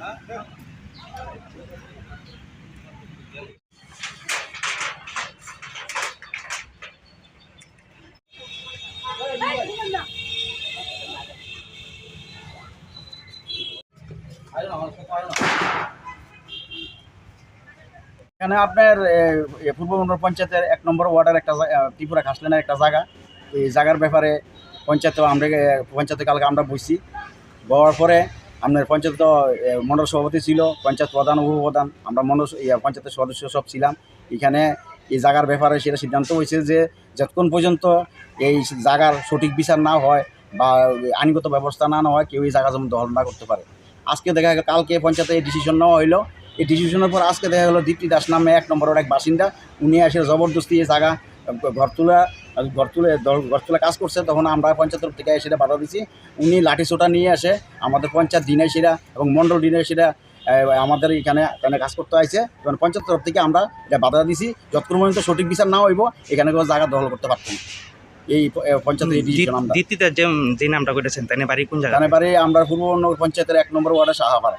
এখানে আপনার পূর্ব মন্ডল পঞ্চায়েতের এক নম্বর ওয়ার্ডের একটা ত্রিপুরা খাসলেনের একটা জায়গা। এই জায়গার ব্যাপারে পঞ্চায়েত আমরা পঞ্চায়েতে কালকে আমরা বসছি। বওয়ার পরে আপনার পঞ্চায়েত মণ্ডল সভাপতি ছিল, পঞ্চায়েত প্রধান, উপপ্রধান, আমরা মণ্ডল স- পঞ্চায়েতের সদস্য সব ছিলাম। এখানে এই জায়গার ব্যাপারে সেটা সিদ্ধান্ত হয়েছে যে, যতক্ষণ পর্যন্ত এই জায়গার সঠিক বিচার না হয় বা আইনগত ব্যবস্থা না হয়, কেউ এই জায়গা যেমন দখল না করতে পারে। আজকে দেখা গেল, কালকে পঞ্চায়েতে এই ডিসিশন নেওয়া হইল। এই ডিসিশনের পর আজকে দেখা গেলো, দীপ্তি দাস নামে এক নম্বরের এক বাসিন্দা, উনি এসে জবরদস্তি এই জায়গা ঘর তোলা ঘর তুলে দ- ঘর তোলা কাজ করছে তখন আমরা পঞ্চায়েত তরফ থেকে সেটা বাধা দিছি। উনি লাঠি সোটা নিয়ে আসে আমাদের পঞ্চায়েত দিনে সেটা এবং মণ্ডল দিনে সেটা আমাদের এখানে এখানে কাজ করতে আইছে। তখন পঞ্চায়েত তরফ থেকে আমরা এটা বাধা দিছি। যতক্ষণ পর্যন্ত সঠিক বিচার না হইব এখানে কোনো জায়গা দখল করতে পারতাম এই প- এ, পঞ্চায়েতের এই ডিসিশন আমরা। দ্বিতীয়তে যে নামটা করেছেন তাই বাড়ি কোন জায়গা বারে আমরা পূর্ব পঞ্চায়েতের এক নম্বর ওয়ার্ডে সাহাপাড়া